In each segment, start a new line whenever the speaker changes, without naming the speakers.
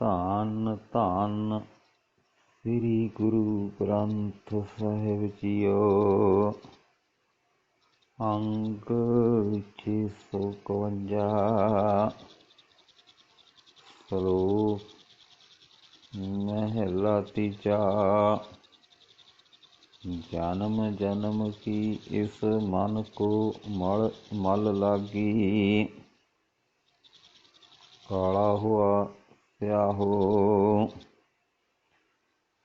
ਧੰਨ ਧੰਨ ਸ੍ਰੀ ਗੁਰੂ ਗ੍ਰੰਥ ਸਾਹਿਬ ਜੀਓ। ਅੰਗ 651 ਸਲੋਕ, ਮਹਿਲਾ ਤੀਜਾ, ਜਨਮ ਜਨਮ ਕੀ ਇਸ ਮਨ ਕੋ ਮਲ ਮਲ ਲਾਗੀ? ਕਾਲਾ ਹੁਆ ਸਿਆਹੋ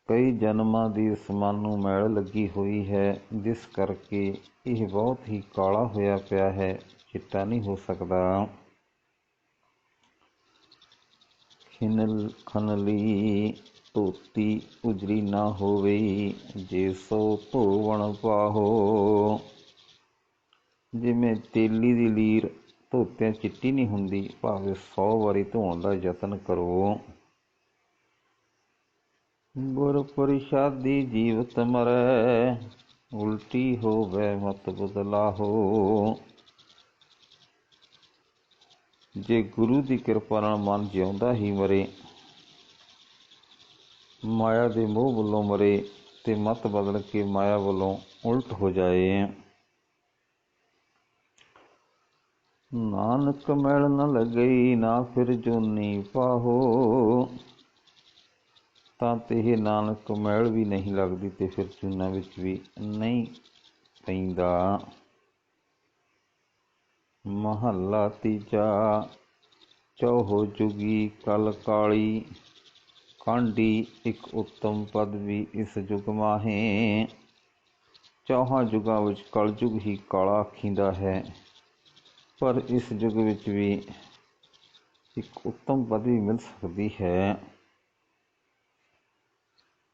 ਕਈ ਜਨਮਾਂ ਦੀ ਇਸ ਮਨ ਨੂੰ ਮੈਲ ਲੱਗੀ ਹੋਈ ਹੈ, ਜਿਸ ਕਰਕੇ ਇਹ ਬਹੁਤ ਹੀ ਕਾਲਾ ਹੋਇਆ ਪਿਆ ਹੈ, ਚਿੱਟਾ ਨਹੀਂ ਹੋ ਸਕਦਾ। ਖਿਨਲ ਖਨਲੀ ਧੋਤੀ ਉਜਰੀ ਨਾ ਹੋਵੇ, ਜੇ ਸੋ ਧੋਵਣ ਪਾਹੋ ਜਿਵੇਂ ਤੇਲੀ ਦੀ ਲੀਰ ਧੋਤਿਆਂ ਚਿੱਟੀ ਨਹੀਂ ਹੁੰਦੀ, ਭਾਵੇਂ 100 ਵਾਰੀ ਧੋਣ ਦਾ ਯਤਨ ਕਰੋ। ਗੁਰ ਪ੍ਰਸਾਦੀ ਜੀਵਤ ਮਰੈ, ਉਲਟੀ ਹੋਵੇ ਮਤ ਬਦਲਾਹੋ। ਜੇ ਗੁਰੂ ਦੀ ਕਿਰਪਾ ਨਾਲ ਮਨ ਜਿਉਂਦਾ ਹੀ ਮਰੇ, ਮਾਇਆ ਦੇ ਮੋਹ ਵੱਲੋਂ ਮਰੇ ਤੇ ਮਤ ਬਦਲ ਕੇ ਮਾਇਆ ਵੱਲੋਂ ਉਲਟ ਹੋ ਜਾਏ। ਨਾਨਕ ਮੈਲ ਨ ਲਗਈ ਨਾ ਫਿਰ ਜੋਨੀ ਪਾਹੋ। ਤਾਂ ਤੇ ਇਹ ਨਾਨਕ ਮੈਲ ਵੀ ਨਹੀਂ ਲੱਗਦੀ ਤੇ ਫਿਰ ਚੂਨਾ ਵਿੱਚ ਵੀ ਨਹੀਂ ਪੈਂਦਾ। ਮਹੱਲਾ ਤੀਜਾ, ਚੌਹੋ ਜੁਗੀ ਕਲ ਕਾਲੀ, ਕਾਂਡੀ ਇੱਕ ਉੱਤਮ ਪਦ ਵੀ ਇਸ ਯੁਗ ਮਾਹੇ। ਚੌਹਾਂ ਯੁਗਾਂ ਵਿੱਚ ਕਲਯੁਗ ਹੀ ਕਾਲਾ ਆਖੀਂਦਾ ਹੈ। ਪਰ ਇਸ ਯੁੱਗ ਵਿੱਚ ਵੀ ਇੱਕ ਉੱਤਮ ਪਦਵੀ ਮਿਲ ਸਕਦੀ ਹੈ।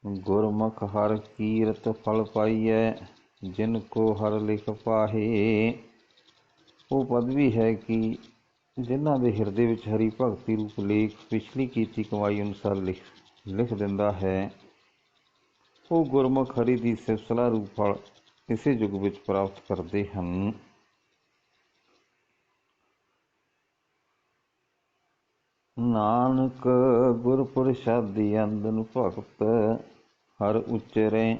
ਗੁਰਮੁਖ ਹਰ ਕੀਰਤ ਫਲ ਪਾਈਐ, ਜਿਨ ਕੋ ਹਰ ਲਿਖ ਪਾਹੇ। ਉਹ ਪਦਵੀ ਹੈ ਕਿ ਜਿਨ੍ਹਾਂ ਦੇ ਹਿਰਦੇ ਵਿੱਚ ਹਰੀ ਭਗਤੀ ਰੂਪ ਲੇਖ ਪਿਛਲੀ ਕੀਤੀ ਕਮਾਈ ਅਨੁਸਾਰ ਲਿਖ ਲਿਖ ਦਿੰਦਾ ਹੈ। ਉਹ ਗੁਰਮੁਖ ਹਰੀ ਦੀ ਸਿਫਤਲਾ ਰੂਪ ਫਲ ਇਸੇ ਯੁੱਗ ਵਿੱਚ ਪ੍ਰਾਪਤ ਕਰਦੇ ਹਨ। ਨਾਨਕ ਗੁਰ ਪ੍ਰਸਾਦੀ ਅੰਦਨ ਭਗਤ ਹਰ ਉਚਰੇ,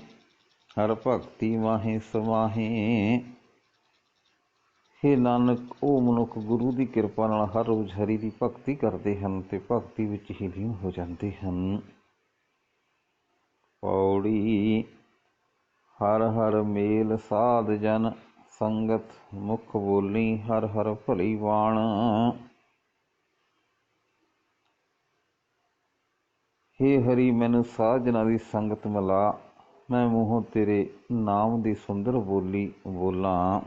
ਹਰ ਭਗਤੀ ਮਾਹੇ ਸਮਾਹੇ ਹੇ ਨਾਨਕ ਉਹ ਮਨੁੱਖ ਗੁਰੂ ਦੀ ਕਿਰਪਾ ਨਾਲ ਹਰ ਰੋਜ਼ ਹਰੀ ਦੀ ਭਗਤੀ ਕਰਦੇ ਹਨ ਤੇ ਭਗਤੀ ਵਿੱਚ ਹੀ ਲੀਨ ਹੋ ਜਾਂਦੇ ਹਨ। ਪੌੜੀ, ਹਰ ਹਰ ਮੇਲ ਸਾਧ ਜਨ, ਸੰਗਤ ਮੁਖ ਬੋਲੀ ਹਰ ਹਰ ਭਲੀ ਬਾਣ। ਹੇ ਹਰੀ, ਮੈਨੂੰ ਸਾਜਣਾ ਦੀ ਸੰਗਤ ਮਿਲਾ। ਮੈਂ ਮੂੰਹੋਂ ਤੇਰੇ ਨਾਮ ਦੀ ਸੁੰਦਰ ਬੋਲੀ ਬੋਲਾਂ।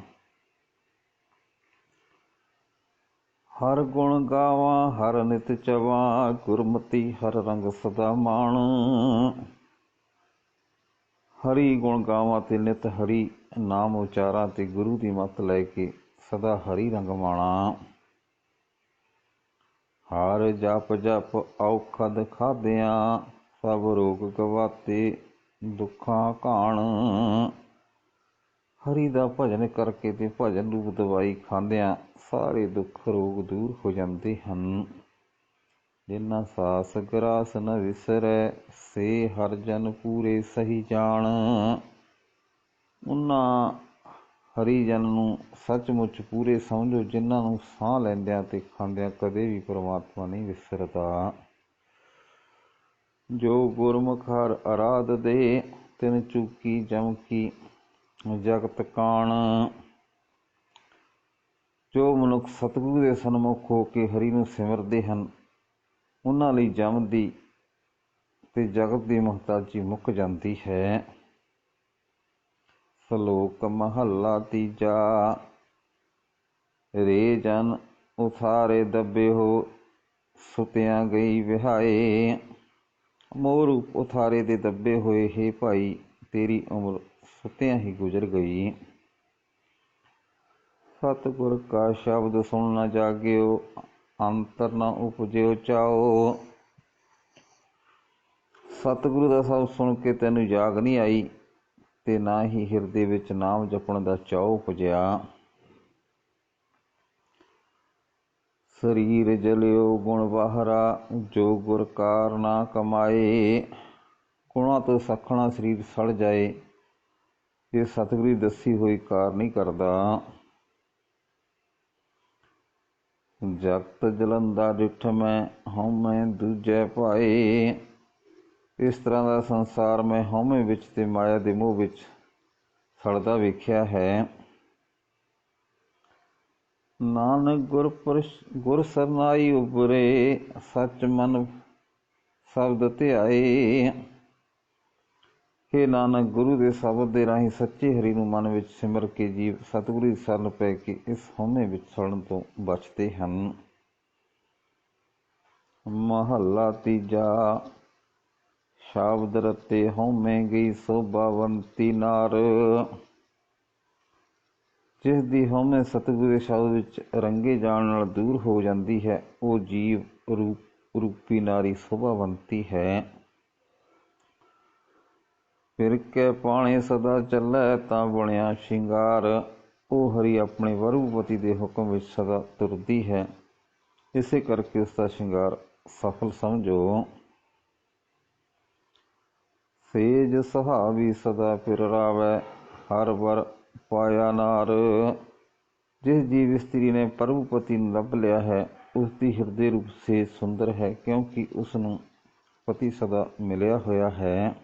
ਹਰ ਗੁਣ ਗਾਵਾਂ, ਹਰ ਨਿਤ ਚਵਾਂ, ਗੁਰਮਤੀ ਹਰ ਰੰਗ ਸਦਾ ਮਾਣ। ਹਰੀ ਗੁਣ ਗਾਵਾਂ ਤੇ ਨਿਤ ਹਰੀ ਨਾਮ ਉਚਾਰਾਂ ਤੇ ਗੁਰੂ ਦੀ ਮੱਤ ਲੈ ਕੇ ਸਦਾ ਹਰੀ ਰੰਗ ਮਾਣਾ। ਹਰ ਜਪ ਜਪ ਔਖਦ ਖਾਦਿਆਂ ਸਭ ਰੋਗ ਗਵਾਤੇ, ਦੁੱਖਾਂ ਘਾਣ। ਹਰੀ ਦਾ ਭਜਨ ਕਰਕੇ ਤੇ ਭਜਨ ਰੂਪ ਦਵਾਈ ਖਾਂਦਿਆਂ ਸਾਰੇ ਦੁੱਖ ਰੋਗ ਦੂਰ ਹੋ ਜਾਂਦੇ ਹਨ। ਜਿਨ੍ਹਾਂ ਸਾਸ ਗਰਾਸ ਨ ਵਿਸਰੈ, ਸੇ ਹਰ ਜਨ ਪੂਰੇ ਸਹੀ ਜਾਣ। ਉਹਨਾਂ ਹਰੀਜਨ ਨੂੰ ਸੱਚਮੁੱਚ ਪੂਰੇ ਸਮਝੋ, ਜਿਨ੍ਹਾਂ ਨੂੰ ਸਾਹ ਲੈਂਦਿਆਂ ਤੇ ਖਾਂਦਿਆਂ ਕਦੇ ਵੀ ਪਰਮਾਤਮਾ ਨਹੀਂ ਵਿਸਰਦਾ। ਜੋ ਗੁਰਮੁਖ ਹਰ ਅਰਾਧ ਦੇ, ਤਿਨ ਚੁਕੀ, ਜਮਕੀ, ਜਗਤ ਕਾਣ। ਜੋ ਮਨੁੱਖ ਸਤਿਗੁਰੂ ਦੇ ਸਨਮੁਖ ਹੋ ਕੇ ਹਰੀ ਨੂੰ ਸਿਮਰਦੇ ਹਨ, ਉਹਨਾਂ ਲਈ ਜਮ ਦੀ ਤੇ ਜਗਤ ਦੀ ਮੁਹਤਾਜੀ ਮੁੱਕ ਜਾਂਦੀ ਹੈ। ਸ਼ਲੋਕ ਮਹੱਲਾ ਤੀਜਾ। ਰੇ ਜਨ ਉਥਾਰੇ ਦੱਬੇ ਹੋ, ਸੁਤਿਆਂ ਗਈ ਵਿਹਾਏ। ਮੋਰ ਉਥਾਰੇ ਦੇ ਦੱਬੇ ਹੋਏ, ਹੈ ਭਾਈ, ਤੇਰੀ ਉਮਰ ਸੁਤਿਆਂ ਹੀ ਗੁਜ਼ਰ ਗਈ। ਸਤਿਗੁਰ ਕਾ ਸ਼ਬਦ ਸੁਣ ਨਾ ਜਾਗਿਓ, ਅੰਤਰ ਨਾ ਉਪਜਿਓ ਚਾਓ। ਸਤਿਗੁਰੂ ਦਾ ਸ਼ਬਦ ਸੁਣ ਕੇ ਤੈਨੂੰ ਜਾਗ ਨਹੀਂ ਆਈ। ਤੇ ਨਾ ਹੀ ਹਿਰਦੇ ਵਿੱਚ ਨਾਮ ਜਪਣ ਦਾ ਚਾਅ ਉਪਜਿਆ ਸਰੀਰ ਜਲਿਓ ਗੁਣ ਬਾਹਰਾ, ਜੋ ਗੁਰ ਕਾਰ ਨਾ ਕਮਾਏ ਗੁਣਾਂ ਤੋਂ ਸਖਣਾ ਸਰੀਰ ਸੜ ਜਾਏ ਇਹ ਸਤਿਗੁਰੂ ਦੱਸੀ ਹੋਈ ਕਾਰ ਨਹੀਂ ਕਰਦਾ। ਜਗਤ ਜਲੰਦਾ ਡਿਠ ਮੈਂ ਹਉਮੈ ਦੂਜੈ ਭਾਏ ਇਸ ਤਰ੍ਹਾਂ ਦਾ ਸੰਸਾਰ ਮੈਂ ਹਉਮੈ ਵਿੱਚ ਤੇ ਮਾਇਆ ਦੇ ਮੋਹ ਵਿੱਚ ਸੜਦਾ ਵੇਖਿਆ ਹੈ। ਨਾਨਕ ਗੁਰ ਪਰਸ਼, ਗੁਰ ਸਰਨਾਈ ਉਪਰੇ ਸੱਚ ਮਨ ਸ਼ਬਦ ਧਿਆਏ। हे ਨਾਨਕ, ਗੁਰੂ ਦੇ ਸ਼ਬਦ ਦੇ ਰਾਹੀਂ ਸੱਚੇ ਹਰੀ ਨੂੰ ਮਨ ਵਿੱਚ ਸਿਮਰ ਕੇ ਜੀਵ ਸਤਿਗੁਰੂ ਦੀ ਸ਼ਰਨ ਪੈ ਕੇ ਇਸ ਹਉਮੈ ਵਿੱਚ ਸੜਨ ਤੋਂ ਬਚਦੇ ਹਨ। ਮਹੱਲਾ ਤੀਜਾ। ਸ਼ਬਦ ਰਤੇ ਹਉਮੈ ਗਈ ਸੋਭਾਵੰਤੀ ਨਾਰ ਜਿਸ ਦੀ ਹਉਮੈ ਸਤਿਗੁਰ ਦੇ ਸ਼ਬਦ ਵਿੱਚ ਰੰਗੇ ਜਾਣ ਨਾਲ ਦੂਰ ਹੋ ਜਾਂਦੀ ਹੈ, ਉਹ ਜੀਵ ਰੂਪ, ਰੂਪੀ ਨਾਰੀ ਸੋਭਾਵੰਤੀ ਹੈ। ਫਿਰ ਕੇ ਪਾਣੇ ਸਦਾ ਚੱਲੇ ਤਾਂ ਬਣਿਆ ਸ਼ਿੰਗਾਰ। ਉਹ ਹਰੀ ਆਪਣੇ ਵਰੂਪਤੀ ਦੇ ਹੁਕਮ ਵਿੱਚ ਸਦਾ ਤੁਰਦੀ ਹੈ। ਇਸੇ ਕਰਕੇ ਉਸ ਦਾ ਸ਼ਿੰਗਾਰ ਸਫਲ ਸਮਝੋ। ਸੇਜ ਸੁਹਾਵੀ ਸਦਾ ਫਿਰ ਰਾਵੈ, ਹਰ ਵਰ ਪਾਇਆ ਨਾਰ। ਜਿਸ ਜੀਵ ਇਸਤਰੀ ਨੇ ਪ੍ਰਭੂਪਤੀ ਨੂੰ ਲੱਭ ਲਿਆ ਹੈ ਉਸ ਦੀ ਹਿਰਦੇ ਰੂਪ ਸੇ ਸੁੰਦਰ ਹੈ, ਕਿਉਂਕਿ ਉਸ ਨੂੰ ਪਤੀ ਸਦਾ ਮਿਲਿਆ ਹੋਇਆ ਹੈ।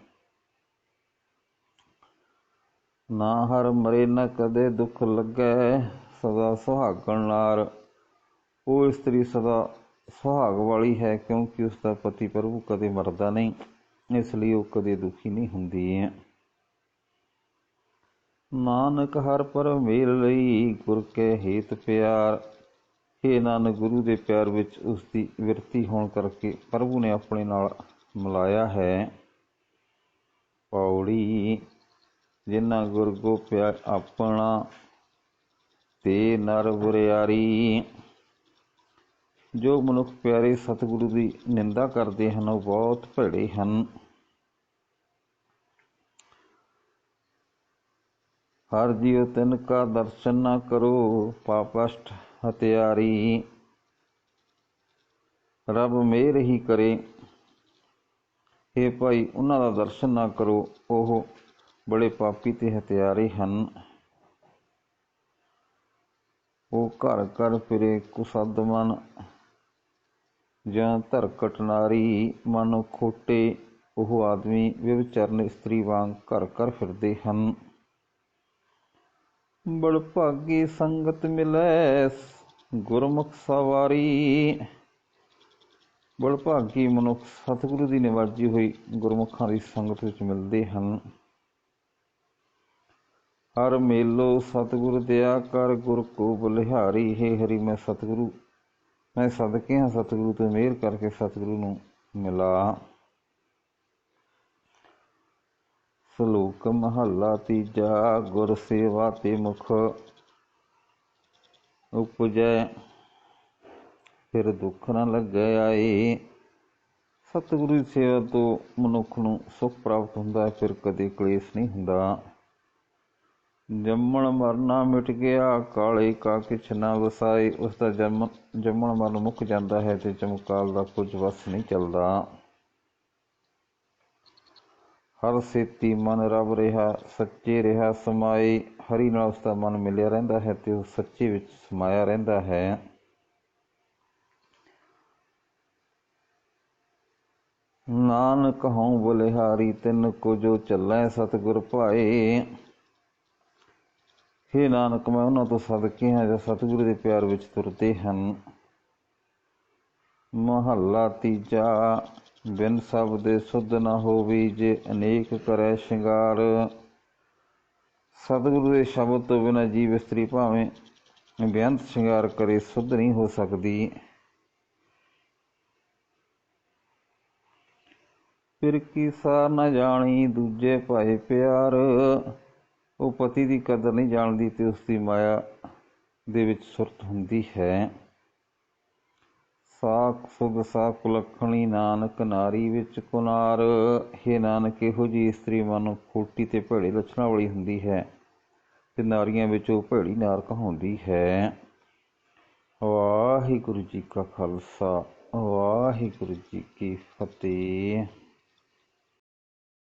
ਨਾ ਹਰ ਮਰੇ, ਨਾ ਕਦੇ ਦੁੱਖ ਲੱਗੈ, ਸਦਾ ਸੁਹਾਗਣ ਨਾਰ। ਉਹ ਇਸਤਰੀ ਸਦਾ ਸੁਹਾਗ ਵਾਲੀ ਹੈ, ਕਿਉਂਕਿ ਉਸ ਦਾ ਪਤੀ ਪ੍ਰਭੂ ਕਦੇ ਮਰਦਾ ਨਹੀਂ। ਇਸ ਲਈ ਉਹ ਕਦੇ ਦੁਖੀ ਨਹੀਂ ਹੁੰਦੀ ਹੈ ਨਾਨਕ ਹਰ ਪਰ ਮੇਲ ਲਈ ਗੁਰ ਕੇ ਹਿਤ ਪਿਆਰ। हे ਨਾਨਕ ਗੁਰੂ ਦੇ ਪਿਆਰ ਵਿੱਚ ਉਸ ਦੀ ਵਿਰਤੀ ਹੋਣ ਕਰਕੇ ਪ੍ਰਭੂ ਨੇ ਆਪਣੇ ਨਾਲ ਮਿਲਾਇਆ ਹੈ। ਪੌੜੀ, ਜਿਨ੍ਹਾਂ ਗੁਰ ਗੋਪਿਆ ਆਪਣਾ, ਤੇ ਨਰ ਬੁਰਿਆਰੀ। ਜੋ ਮਨੁੱਖ ਪਿਆਰੇ ਸਤਿਗੁਰੂ ਦੀ ਨਿੰਦਾ ਕਰਦੇ ਹਨ, ਉਹ ਬਹੁਤ ਭੜੇ ਹਨ। ਹਰ ਜੀਵ ਤਿਨ ਕਾ ਦਰਸ਼ਨ ਨਾ ਕਰੋ, ਪਾਪਸ਼ਟ ਹਤਿਆਰੀ ਰੱਬ ਮੇਰ ਹੀ ਕਰੇ। ਇਹ ਭਾਈ, ਉਹਨਾਂ ਦਾ ਦਰਸ਼ਨ ਨਾ ਕਰੋ, ਉਹ ਬੜੇ ਪਾਪੀ ਤੇ ਹਤਿਆਰੇ ਹਨ। ਉਹ ਘਰ ਘਰ ਫਿਰੇ, ਕੁਸਦ ਮਨ ਜਾਂ ਧਰਕਟ ਨਾਰੀ, ਮਨ ਖੋਟੇ, ਉਹ ਆਦਮੀ ਵਿਵਚਰਨ ਇਸਤਰੀ ਵਾਂਗ ਘਰ ਘਰ ਫਿਰਦੇ ਹਨ। ਬੜ ਭਾਗੀ ਸੰਗਤ ਮਿਲੈ, ਗੁਰਮੁਖ ਸਵਾਰੀ। ਬੜ ਭਾਗੀ ਮਨੁੱਖ ਸਤਿਗੁਰੂ ਦੀ ਨਿਵਾਜੀ ਹੋਈ ਗੁਰਮੁਖਾਂ ਦੀ ਸੰਗਤ ਵਿੱਚ ਮਿਲਦੇ ਹਨ। ਹਰ ਮੇਲੋ ਸਤਿਗੁਰ ਦਿਆ ਕਰ, ਗੁਰ ਕੋ ਬਲਿਹਾਰੀ, ਹੈ ਹਰੀ ਮੈਂ ਸਤਿਗੁਰੂ। ਮੈਂ ਸਦਕੇ ਹਾਂ ਸਤਿਗੁਰੂ ਤੋਂ ਮਿਹਰ ਕਰਕੇ ਸਤਿਗੁਰੂ ਨੂੰ ਮਿਲਾ। ਸ਼ਲੋਕ ਮਹੱਲਾ ਤੀਜਾ, ਗੁਰ ਸੇਵਾ ਤੇ ਮੁਖ। ਉਪਜੈ, ਫਿਰ ਦੁੱਖ ਨਾ ਲੱਗੈ ਆਏ। ਸਤਿਗੁਰੂ ਦੀ ਸੇਵਾ ਤੋਂ ਮਨੁੱਖ ਨੂੰ ਸੁਖ ਪ੍ਰਾਪਤ ਹੁੰਦਾ ਹੈ ਫਿਰ ਕਦੇ ਕਲੇਸ਼ ਨਹੀਂ ਹੁੰਦਾ। ਜੰਮਣ ਮਰਨਾ ਮਿਟ ਗਿਆ, ਕਾਲੇ ਕਾ ਕਿਛ ਨਾ ਵਸਾਏ, ਉਸ ਦਾ ਜੰਮ, ਜੰਮਣ ਮਰਨ ਮੁੱਕ ਜਾਂਦਾ ਹੈ ਤੇ ਚਮਕਾਲ ਦਾ ਕੁਝ ਵਸ ਨਹੀਂ ਚੱਲਦਾ। ਹਰ ਸੇਤੀ ਮਨ ਰਬ ਰਿਹਾ, ਸੱਚੇ ਰਿਹਾ ਸਮਾਏ, ਹਰੀ ਨਾਲ ਉਸ ਦਾ ਮਨ ਮਿਲਿਆ ਰਹਿੰਦਾ ਹੈ ਤੇ ਉਹ ਸੱਚੇ ਵਿੱਚ ਸਮਾਇਆ ਰਹਿੰਦਾ ਹੈ। ਨਾਨਕ ਹਉ ਬਲਿਹਾਰੀ, ਤਿੰਨ ਕੋ ਜੋ ਚੱਲੈ ਸਤਿਗੁਰ ਭਾਏ। ਹੇ ਨਾਨਕ, ਮੈਂ ਉਹਨਾਂ ਤੋਂ ਸਦਕੇ ਹਾਂ ਜੋ ਸਤਿਗੁਰੂ ਦੇ ਪਿਆਰ ਵਿੱਚ ਤੁਰਦੇ ਹਨ। ਮਹੱਲਾ ਤੀਜਾ, ਬਿਨ ਸਬਦੇ ਸੁਧ ਨਾ ਹੋਵੀ ਜੇ ਅਨੇਕ ਕਰੈ ਸ਼ਿੰਗਾਰ। ਸਤਿਗੁਰੂ ਦੇ ਸ਼ਬਦ ਤੋਂ ਬਿਨਾਂ ਜੀਵ ਇਸਤਰੀ ਭਾਵੇਂ ਬੇਅੰਤ ਸ਼ਿੰਗਾਰ ਕਰੇ, ਸੁਧ ਨਹੀਂ ਹੋ ਸਕਦੀ। ਫਿਰ ਕੀ ਸਾਰ ਨਾ ਜਾਣੀ ਦੂਜੇ ਭਾਏ ਪਿਆਰ? ਉਹ ਪਤੀ ਦੀ ਕਦਰ ਨਹੀਂ ਜਾਣਦੀ ਤੇ ਉਸ ਦੀ ਮਾਇਆ ਦੇ ਵਿੱਚ ਸੁਰਤ ਹੁੰਦੀ ਹੈ। ਸਾਖ ਸੁਗ ਸਾਖ ਲਖਣੀ ਨਾਨਕ ਨਾਰੀ ਵਿੱਚ ਕੁਨਾਰ। ਹੈ ਨਾਨਕ, ਇਹੋ ਜੀ ਇਸਤਰੀ ਮਨ ਖੋਟੀ ਤੇ ਭੜੇ ਲੱਛਣਾਂ ਵਾਲੀ ਹੁੰਦੀ ਹੈ ਤੇ ਨਾਰੀਆਂ ਵਿੱਚ ਉਹ ਭੇੜੀ ਨਾਰ ਕਹਾਉਂਦੀ ਹੈ। ਵਾਹਿਗੁਰੂ ਜੀ ਕਾ ਖਾਲਸਾ, ਵਾਹਿਗੁਰੂ ਜੀ ਕੀ ਫਤਿਹ।